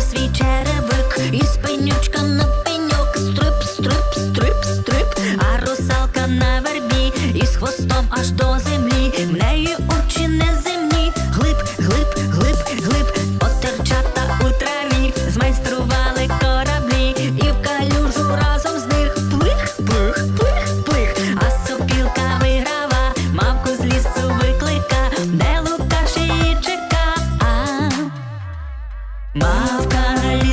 Свій черевик. І з пенючка на пеньок. Стрип, стрип, стрип, стрип, а русалка на вербі, із хвостом аж до де на її